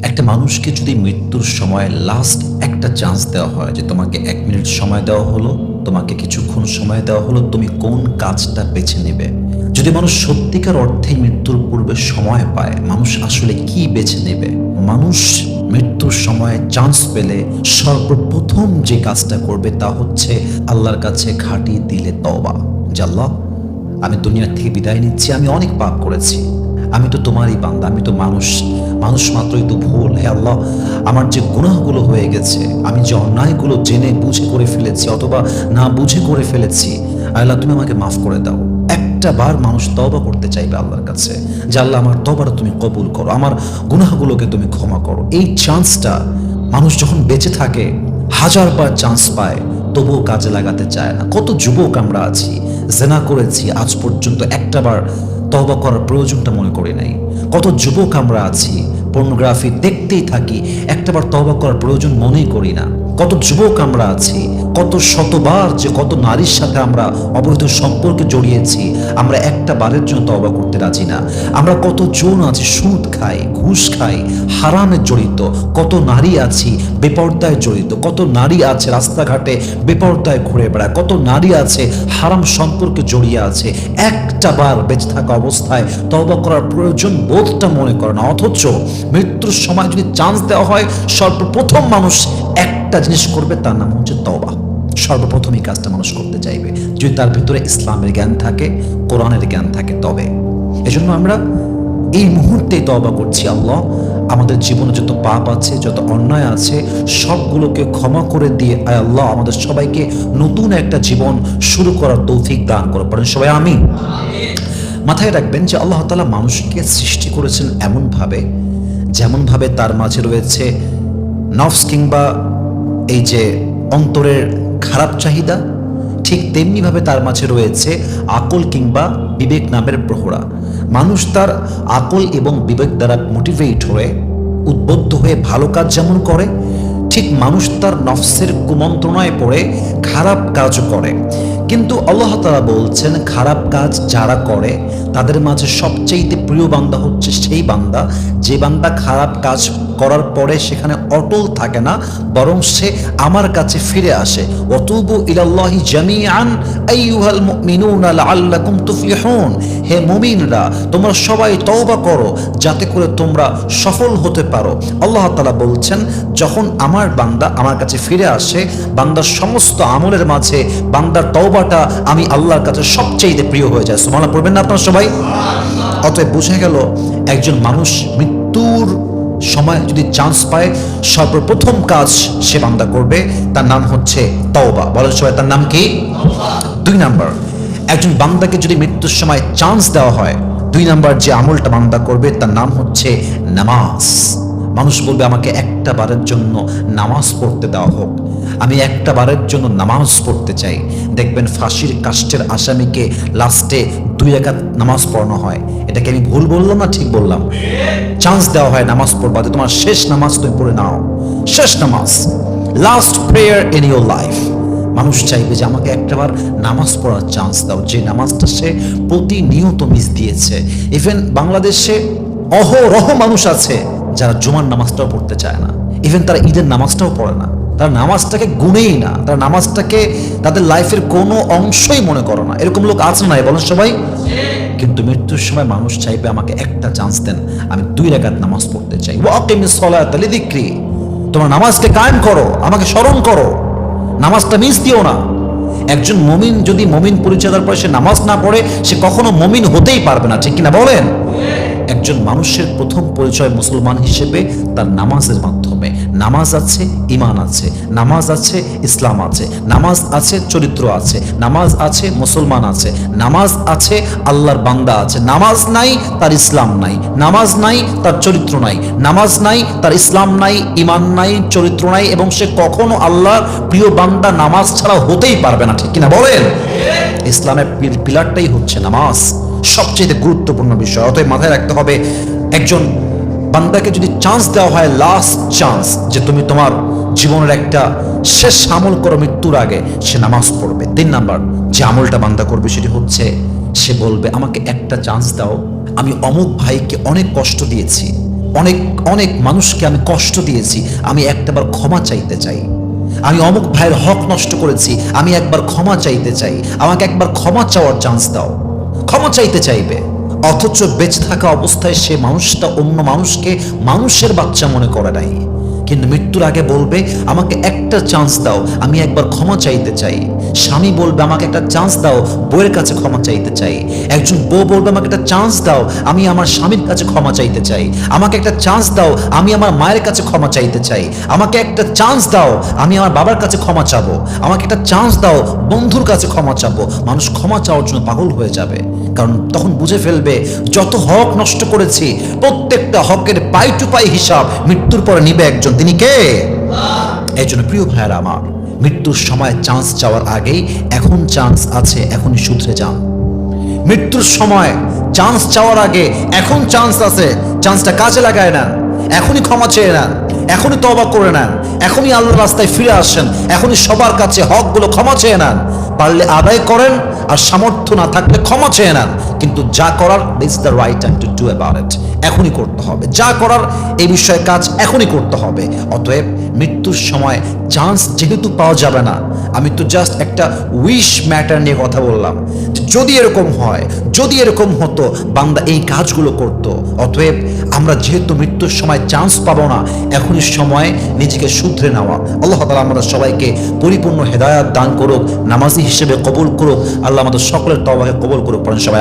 একটা মানুষকে যদি মৃত্যুর সময় লাস্ট একটা চান্স দেওয়া হয় যে তোমাকে এক মিনিট সময় দেওয়া হলো, তোমাকে কিছুক্ষণ সময় দেওয়া হলো, তুমি কোন কাজটা বেছে নেবে? যদি মানুষ সত্যিকার অর্থে মৃত্যুর পূর্বে সময় পায়, মানুষ আসলে কি বেছে নেবে? মানুষ মৃত্যুর সময় চান্স পেলে সর্বপ্রথম যে কাজটা করবে তা হচ্ছে আল্লাহর কাছে ঘাটি দিলে তওবা। জাল্লাহ আমি দুনিয়া থেকে বিদায় নিচ্ছি, আমি অনেক পাপ করেছি। আমি তো তোমারই বান্দা, আমি তো মানুষ। মানুষ মাত্রই তো ভুল। হে আল্লাহ, আমার যে গুনাহগুলো হয়ে গেছে, আমি যে অন্যায়গুলো জেনে বুঝে করে ফেলেছি অথবা না বুঝে করে ফেলেছি, আল্লাহ তুমি আমাকে মাফ করে দাও। একটা বার মানুষ তবা করতে চাইবে আল্লাহর কাছে, যে আল্লাহ আমার তবার তুমি কবুল করো, আমার গুনাহগুলোকে তুমি ক্ষমা করো। এই চান্সটা মানুষ যখন বেঁচে থাকে, হাজার বার চান্স পায়, তবুও কাজে লাগাতে চায় না। কত যুবক আমরা আছি, জেনা করেছি, আজ পর্যন্ত একটা তবা করার প্রয়োজনটা মনে করি নাই। কত যুবক আমরা আছি পর্নোগ্রাফি দেখতেই থাকি, একটাবার তহবা করার প্রয়োজন মনেই করি না। কত যুবক আমরা আছি, কত শতবার যে কত নারীর সাথে আমরা অবৈধ সম্পর্কে জড়িয়েছি, আমরা একটা বারের জন্য তবা করতে রাজি না। আমরা কত জন আছি, সুদ খাই, ঘুষ খাই, হারামে জড়িত, কত নারী আছি, বেপর্দায় জড়িত, কত নারী আছে রাস্তাঘাটে বেপর্দায় ঘুরে বেড়ায়, কত নারী আছে হারাম সম্পর্কে জড়িয়ে আছে, একটা বার বেঁচে থাকা অবস্থায় তবা করার প্রয়োজন বোধটা মনে করে না, অথচ মৃত্যুর সময় যদি চান্স দেওয়া হয়, সর্বপ্রথম মানুষ একটা জিনিস করবে তার নাম হচ্ছে তবা সর্বপ্রথম এই কাজটা মানুষ করতে চাইবে। যদি তার ভিতরে ইসলামের জ্ঞান থাকে, কোরআনের জ্ঞান থাকে, তবে। এজন্য আমরা এই মুহূর্তে তবা করছি, আল্লাহ। আমাদের জীবনে যত পাপ আছে, যত অন্যায় আছে, সবগুলোকে ক্ষমা করে দিয়ে, আয় আল্লাহ, আমাদের সবাইকে নতুন একটা জীবন শুরু করার তৌফিক দান করে। পারেন সবাই আমি মাথায় রাখবেন যে আল্লাহ তালা মানুষকে সৃষ্টি করেছেন এমনভাবে, যেমনভাবে তার মাঝে রয়েছে নফস কিংবা এই যে অন্তরের খারাপ চাহিদা, ঠিক তেমনিভাবে তার মাঝে রয়েছে আকল কিংবা বিবেক নামের প্রহরা। মানুষ তার আকল এবং বিবেক দ্বারা মোটিভেট হয়ে, উদ্বুদ্ধ হয়ে ভালো কাজ যেমন করে, ঠিক মানুষ তার নফসের কুমন্ত্রণায় পড়ে, খারাপ কাজও করে। কিন্তু আল্লাহ তালা বলছেন, খারাপ কাজ যারা করে, তাদের মাঝে সবচেয়ে প্রিয় বান্দা হচ্ছে সেই বান্দা। যে বান্দা খারাপ কাজ করার পরে সেখানে অটল থাকে না, বরং সে আমার কাছে ফিরে আসে। অতুবু ইলাল্লাহি জামিআন, আইয়ুহাল মুমিনুনা লাআল্লাকুম তুফলিহুন। হে মুমিনরা, তোমরা সবাই তওবা করো, যাতে করে তোমরা সফল হতে পারো। আল্লাহ তাআলা বলছেন, যখন আমার বান্দা আমার কাছে ফিরে আসে, বান্দার সমস্ত আমলের মাঝে বান্দার তওবাটা আমি আল্লাহর কাছে সবচেয়ে প্রিয় হয়ে যায়। সুবহানাল্লাহ, পড়বেন না আপনারা সবাই? অতএব বুঝে গেল, একজন মানুষ মৃত্যুর সময় যদি চান্স পায়, সর্বপ্রথম কাজ সে বান্দা করবে। তার নাম হচ্ছে তওবা। বলো সবাই, তার নাম কি? দুই নাম্বার, একজন বান্দাকে যদি মৃত্যুর সময় চান্স দেওয়া হয়, দুই নাম্বার যে আমলটা বান্দা করবে, তার নাম হচ্ছে নামাজ। মানুষ বলবে, আমাকে একটা বারের জন্য নামাজ পড়তে দেওয়া হোক। আমি একটা বারের জন্য নামাজ পড়তে চাই। দেখবেন ফাঁসির কাষ্টের আসামিকে লাস্টে দুই একাত নামাজ পড়ানো হয়। এটাকে আমি ভুল বললাম না ঠিক বললাম? চান্স দেওয়া হয় নামাজ পড়বা যে তোমার শেষ নামাজ তুমি পড়ে নাও। শেষ নামাজ। Last prayer in your life মানুষ চাইবে যে আমাকে একটাবার নামাজ পড়ার চান্স দাও। যে নামাজটা সে প্রতিনিয়ত মিস দিয়েছে। ইভেন বাংলাদেশে অহরহ মানুষ আছে যারা জুমার নামাজটাও পড়তে চায় না। ইভেন তারা ঈদের নামাজটাও পড়ে না। তারা নামাজটাকে গুনেই না, তারা নামাজটাকে তাদের লাইফের কোনো অংশই মনে করো না। এরকম লোক আছে না বলেন সবাই? কিন্তু মৃত্যুর সময় মানুষ চাইবে আমাকে একটা চান্স দেন, আমি দুই রাকাত নামাজ পড়তে চাই। ওয়াকিমিস সলাত লিযিকরি, তোমার নামাজকে কায়েম করো, আমাকে স্মরণ করো। নামাজটা মিস দিও না। একজন মমিন যদি মমিন পরিচয় দেওয়ার পরে সে নামাজ না পড়ে, সে কখনো মমিন হতেই পারবে না, ঠিক কিনা বলেন? একজন মানুষের প্রথম পরিচয় মুসলমান হিসেবে তার নামাজের মাধ্যমে। নামাজ আছে ইমান আছে, নামাজ আছে, ইসলাম আছে, নামাজ আছে, চরিত্র আছে, নামাজ আছে, মুসলমান আছে, নামাজ আছে, আল্লাহর বান্দা আছে, নামাজ নাই, তার ইসলাম নাই, নামাজ নাই, তার চরিত্র নাই, নামাজ নাই, তার ইসলাম নাই ইমান নাই, চরিত্র নাই, এবং সে কখনো আল্লাহর প্রিয় বান্দা নামাজ ছাড়া হতেই পারবে না, ঠিক কিনা বলেন? ইসলামের পিল- পিলারটাই হচ্ছে নামাজ, সবচেয়ে গুরুত্বপূর্ণ বিষয়, অতএব মাথায় রাখতে হবে, একজন বান্দাকে যদি চান্স দেওয়া হয় লাস্ট চান্স যে তুমি তোমার জীবনের একটা শেষ আমল করো মৃত্যুর আগে, সে নামাজ পড়বে। তিন নাম্বার, যে আমলটা বান্দা করবে সেটি হচ্ছে, সে বলবে, আমাকে একটা চান্স দাও। আমি অমুক ভাইকে অনেক কষ্ট দিয়েছি। অনেক অনেক মানুষকে আমি কষ্ট দিয়েছি। আমি একটাবার ক্ষমা চাইতে চাই। আমি অমুক ভাইয়ের হক নষ্ট করেছি। আমি একবার ক্ষমা চাইতে চাই। আমাকে একবার ক্ষমা চাওয়ার চান্স দাও। ক্ষমা চাইতে চাইবে। অথচ বেঁচে থাকা অবস্থায় সে মানুষটা অন্য মানুষকে মানুষের বাচ্চা মনে করে নাই। কিন্তু মৃত্যুর আগে বলবে, আমাকে একটা চান্স দাও, আমি একবার ক্ষমা চাইতে চাই। স্বামী বলবে, আমাকে একটা চান্স দাও, বউয়ের কাছে ক্ষমা চাইতে চাই। একজন বউ বলবে, আমাকে একটা চান্স দাও, আমি আমার স্বামীর কাছে ক্ষমা চাইতে চাই। আমাকে একটা চান্স দাও, আমি আমার মায়ের কাছে ক্ষমা চাইতে চাই। আমাকে একটা চান্স দাও, আমি আমার বাবার কাছে ক্ষমা চাবো। আমাকে একটা চান্স দাও, বন্ধুর কাছে ক্ষমা চাবো। মানুষ ক্ষমা চাওয়ার জন্য পাগল হয়ে যাবে। কারণ তখন বুঝে ফেলবে, যত হক নষ্ট করেছি, প্রত্যেকটা হকের পাই টু পাই হিসাব মৃত্যুর পরে নিবে একজন। তিনি কে? এই জন্য প্রিয় ভাইয়েরা আমার, মৃত্যুর সময় চান্স চাওয়ার আগেই এখন চান্স আছে, এখনই শুধরে যান। মৃত্যুর সময় চান্স চাওয়ার আগে এখন চান্স আছে চান্সটা কাজে লাগায় নেন, এখনই ক্ষমা চেয়ে নেন। এখনই তবা করে নেন। এখনই আল্লাহ রাস্তায় ফিরে আসেন। এখনই সবার কাছে হকগুলো ক্ষমা চেয়ে নেন। পারলে আদায় করেন আর সামর্থ্য না থাকলে ক্ষমা চেয়ে নেন। কিন্তু যা করার is the right time to do about it এখনই করতে হবে। যা করার, এই বিষয়ে কাজ এখনই করতে হবে। অতএব মৃত্যুর সময় চান্স যেহেতু পাওয়া যাবে না আমি তো জাস্ট একটা উইশ ম্যাটার নিয়ে কথা বললাম। যদি এরকম হয়, যদি এরকম হতো, বান্দা এই কাজগুলো করত। অতএব আমরা যেহেতু মৃত্যুর সময় চান্স পাবো না, এখনই সময় নিজেকে শুধরে নেওয়া। আল্লাহ তালা আমরা সবাইকে পরিপূর্ণ হেদায়াত দান করুক, নামাজি হিসেবে কবুল করুক। আল্লাহ আমাদের সকলের তবাকে কবুল করুক, পড়েন সবাই।